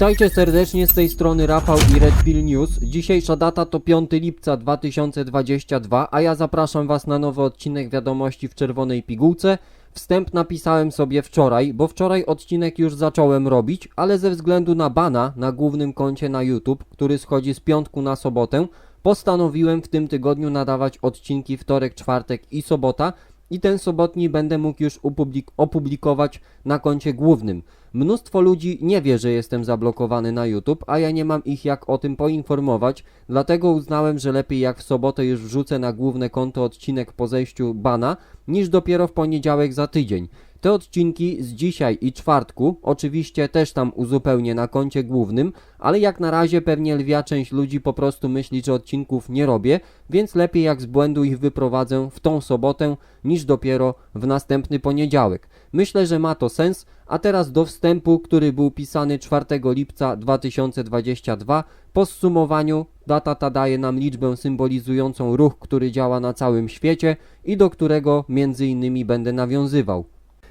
Witajcie serdecznie z tej strony Rafał i Red Pill News. Dzisiejsza data to 5 lipca 2022, a ja zapraszam Was na nowy odcinek wiadomości w czerwonej pigułce. Wstęp napisałem sobie wczoraj, bo wczoraj odcinek już zacząłem robić, ale ze względu na bana na głównym koncie na YouTube, który schodzi z piątku na sobotę, postanowiłem w tym tygodniu nadawać odcinki wtorek, czwartek i sobota i ten sobotni będę mógł już opublik- opublikować na koncie głównym. Mnóstwo ludzi nie wie, że jestem zablokowany na YouTube, a ja nie mam ich jak o tym poinformować, dlatego uznałem, że lepiej jak w sobotę już wrzucę na główne konto odcinek po zejściu bana, niż dopiero w poniedziałek za tydzień. Te odcinki z dzisiaj i czwartku oczywiście też tam uzupełnię na koncie głównym, ale jak na razie pewnie lwia część ludzi po prostu myśli, że odcinków nie robię, więc lepiej jak z błędu ich wyprowadzę w tą sobotę niż dopiero w następny poniedziałek. Myślę, że ma to sens, a teraz do wstępu, który był pisany 4 lipca 2022. Po zsumowaniu data ta daje nam liczbę symbolizującą ruch, który działa na całym świecie i do którego między innymi będę nawiązywał.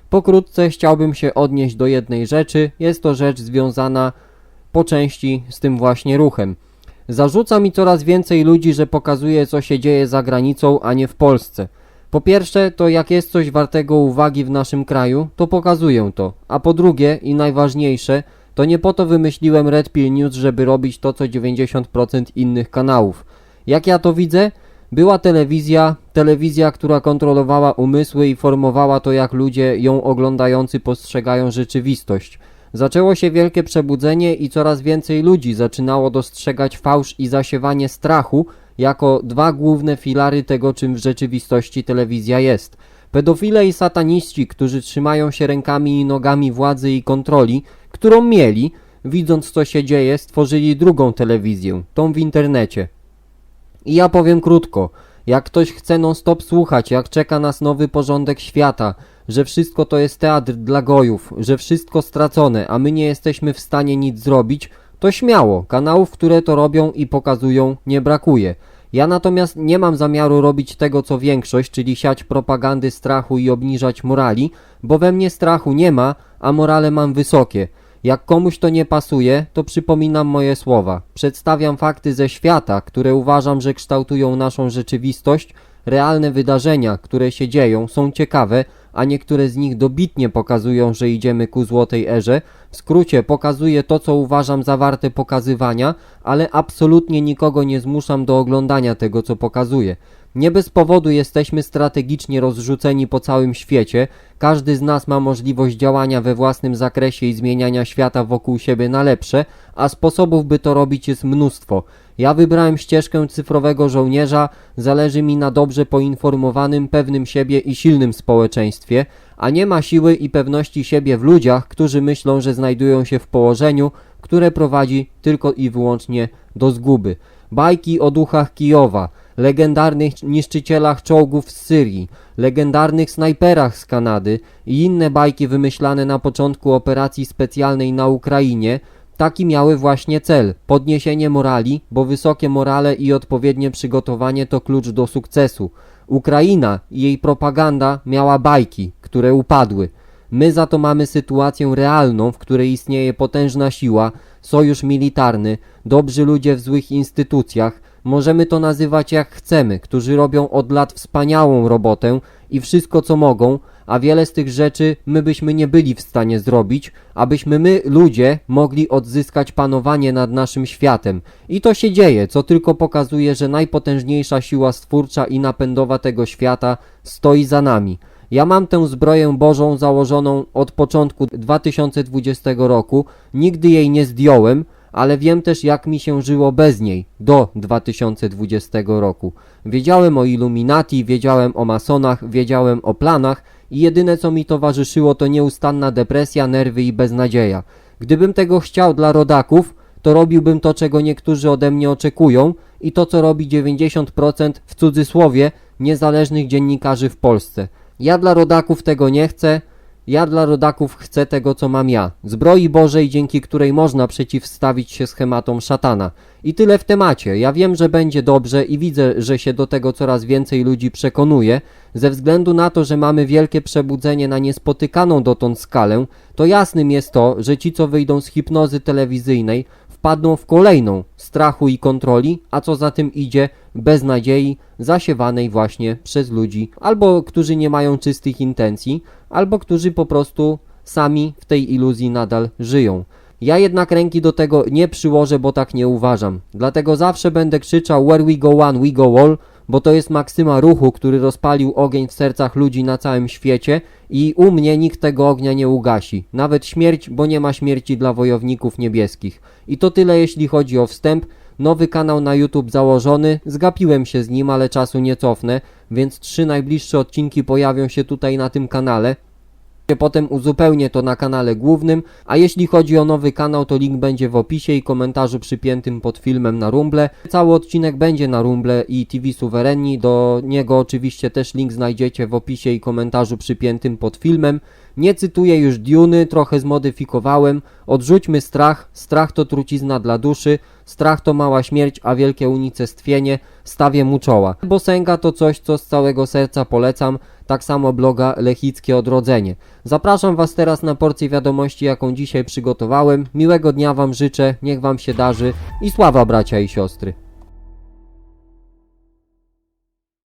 Pokrótce chciałbym się odnieść do jednej rzeczy. Jest to rzecz związana po części z tym właśnie ruchem. Zarzuca mi coraz więcej ludzi, że pokazuje co się dzieje za granicą, a nie w Polsce. Po pierwsze, to jak jest coś wartego uwagi w naszym kraju, to pokazuję to. A po drugie i najważniejsze, to nie po to wymyśliłem Red Pill News, żeby robić to co 90% innych kanałów. Jak ja to widzę? Była telewizja, telewizja, która kontrolowała umysły i formowała to, jak ludzie ją oglądający postrzegają rzeczywistość. Zaczęło się wielkie przebudzenie i coraz więcej ludzi zaczynało dostrzegać fałsz i zasiewanie strachu jako dwa główne filary tego, czym w rzeczywistości telewizja jest. Pedofile i sataniści, którzy trzymają się rękami i nogami władzy i kontroli, którą mieli, widząc co się dzieje, stworzyli drugą telewizję, tą w internecie. I ja powiem krótko, jak ktoś chce non-stop słuchać, jak czeka nas nowy porządek świata, że wszystko to jest teatr dla gojów, że wszystko stracone, a my nie jesteśmy w stanie nic zrobić, to śmiało, kanałów, które to robią i pokazują, nie brakuje. Ja natomiast nie mam zamiaru robić tego co większość, czyli siać propagandy strachu i obniżać morali, bo we mnie strachu nie ma, a morale mam wysokie. Jak komuś to nie pasuje, to przypominam moje słowa. Przedstawiam fakty ze świata, które uważam, że kształtują naszą rzeczywistość. Realne wydarzenia, które się dzieją, są ciekawe, a niektóre z nich dobitnie pokazują, że idziemy ku złotej erze. W skrócie pokazuję to, co uważam za warte pokazywania, ale absolutnie nikogo nie zmuszam do oglądania tego, co pokazuję. Nie bez powodu jesteśmy strategicznie rozrzuceni po całym świecie. Każdy z nas ma możliwość działania we własnym zakresie i zmieniania świata wokół siebie na lepsze, a sposobów, by to robić, jest mnóstwo. Ja wybrałem ścieżkę cyfrowego żołnierza, zależy mi na dobrze poinformowanym, pewnym siebie i silnym społeczeństwie, a nie ma siły i pewności siebie w ludziach, którzy myślą, że znajdują się w położeniu, które prowadzi tylko i wyłącznie do zguby. Bajki o duchach Kijowa, legendarnych niszczycielach czołgów z Syrii, legendarnych snajperach z Kanady i inne bajki wymyślane na początku operacji specjalnej na Ukrainie, taki miały właśnie cel podniesienie morali, bo wysokie morale i odpowiednie przygotowanie to klucz do sukcesu. Ukraina i jej propaganda miała bajki, które upadły. My za to mamy sytuację realną, w której istnieje potężna siła, sojusz militarny, dobrzy ludzie w złych instytucjach, możemy to nazywać jak chcemy, którzy robią od lat wspaniałą robotę i wszystko co mogą, a wiele z tych rzeczy my byśmy nie byli w stanie zrobić, abyśmy my, ludzie, mogli odzyskać panowanie nad naszym światem. I to się dzieje, co tylko pokazuje, że najpotężniejsza siła stwórcza i napędowa tego świata stoi za nami. Ja mam tę zbroję Bożą założoną od początku 2020 roku, nigdy jej nie zdjąłem, ale wiem też jak mi się żyło bez niej do 2020 roku. Wiedziałem o Illuminati, wiedziałem o masonach, wiedziałem o planach i jedyne co mi towarzyszyło to nieustanna depresja, nerwy i beznadzieja. Gdybym tego chciał dla rodaków, to robiłbym to czego niektórzy ode mnie oczekują i to co robi 90% w cudzysłowie niezależnych dziennikarzy w Polsce. Ja dla rodaków tego nie chcę. Ja dla rodaków chcę tego, co mam ja. Zbroi Bożej, dzięki której można przeciwstawić się schematom szatana. I tyle w temacie. Ja wiem, że będzie dobrze i widzę, że się do tego coraz więcej ludzi przekonuje. Ze względu na to, że mamy wielkie przebudzenie na niespotykaną dotąd skalę, to jasnym jest to, że ci, co wyjdą z hipnozy telewizyjnej, wpadną w kolejną strachu i kontroli, a co za tym idzie, beznadziei zasiewanej właśnie przez ludzi, albo którzy nie mają czystych intencji, albo którzy po prostu sami w tej iluzji nadal żyją. Ja jednak ręki do tego nie przyłożę, bo tak nie uważam. Dlatego zawsze będę krzyczał Where we go one, we go all, bo to jest maksyma ruchu, który rozpalił ogień w sercach ludzi na całym świecie i u mnie nikt tego ognia nie ugasi. Nawet śmierć, bo nie ma śmierci dla wojowników niebieskich. I to tyle jeśli chodzi o wstęp. Nowy kanał na YouTube założony, zgapiłem się z nim, ale czasu nie cofnę, więc trzy najbliższe odcinki pojawią się tutaj na tym kanale. Potem uzupełnię to na kanale głównym, a jeśli chodzi o nowy kanał, to link będzie w opisie i komentarzu przypiętym pod filmem na Rumble. Cały odcinek będzie na Rumble i TV Suwerenni, do niego oczywiście też link znajdziecie w opisie i komentarzu przypiętym pod filmem. Nie cytuję już Duny, trochę zmodyfikowałem. Odrzućmy strach, strach to trucizna dla duszy, strach to mała śmierć, a wielkie unicestwienie, stawię mu czoła. Bosenga to coś, co z całego serca polecam, tak samo bloga Lechickie Odrodzenie. Zapraszam Was teraz na porcję wiadomości, jaką dzisiaj przygotowałem. Miłego dnia Wam życzę, niech Wam się darzy i sława bracia i siostry.